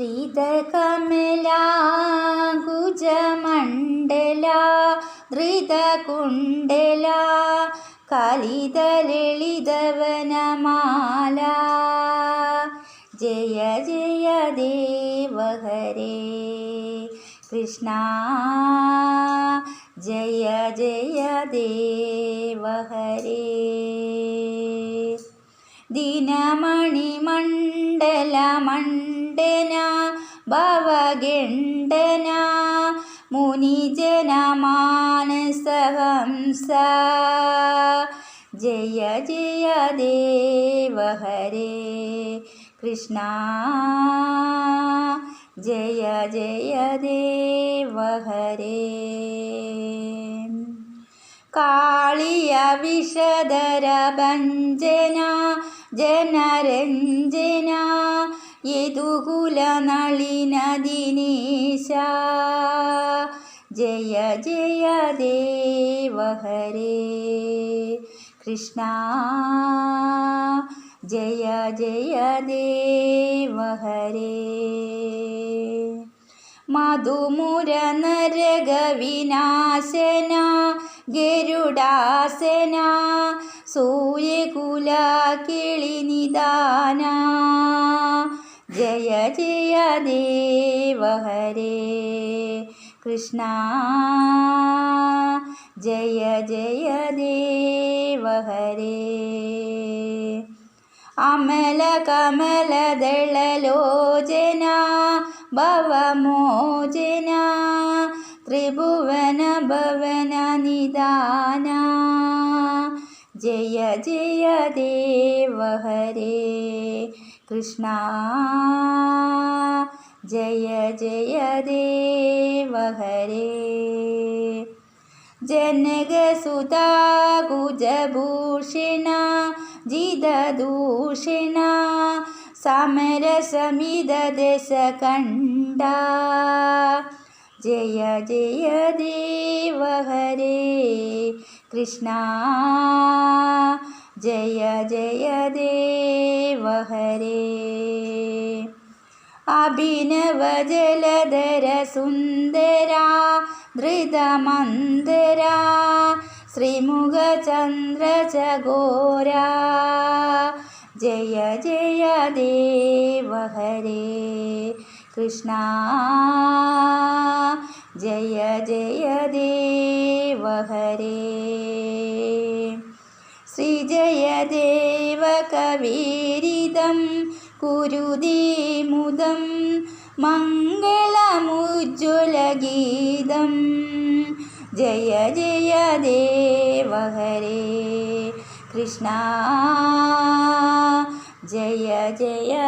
ശ്രീതകമലാകുജമണ്ഡല ധൃതകുണ്ഡല കലിതലളിതവനമാല ജയ ജയ ദേവഹരേ കൃഷ്ണ ജയ ജയ ദേവഹരേ. ദിനമണിമണ്ഡലമണ്ഡന ഭവഗണ്ഡന മുനിജനമാനസഹംസ. ജയ ജയ ദേവ ഹരേ കൃഷ്ണ. ജയ ജയ ദേവ ഹരേ കാളിയ വിഷധര ഭഞ്ജന ജനരഞ്ജന യദുകുല നളിന ജയ ജയ ദേവഹരേ കൃഷ്ണ. ജയ ജയ ദേവഹരേ. മധുമുര നരക വിനാശന ഗരുഡാസന സൂര്യകുല കിളിനിദാന ജയ ജയ ദേവ ഹരേ കൃഷ്ണ ജയ ജയ ദേവ ഹരേ അമല കമലദളലോചന ഭവമോചന ത്രിഭുവന ഭവന നിദാന जय जय देव हरे कृष्णा। जय जय देव हरे। जनगसुता समिद देश कंडा जय जय देव हरे। കൃഷ്ണ. ജയ ജയ ദേവഹരേ അഭിനവ ജലധര സുന്ദരാ ധൃതമന്ദരാ ശ്രീമുഖചന്ദ്രചഘോരാ ജയ ജയ ദേവഹരേ കൃഷ്ണ. ജയ ജയ ദേവ ഹരേ. ശ്രീജയദേവ കവീരിതം കുരുദീമുദം മംഗളമുജ്ജ്വലഗീതം. ജയ ജയ ദേവ ഹരേ കൃഷ്ണ. ജയ ജയ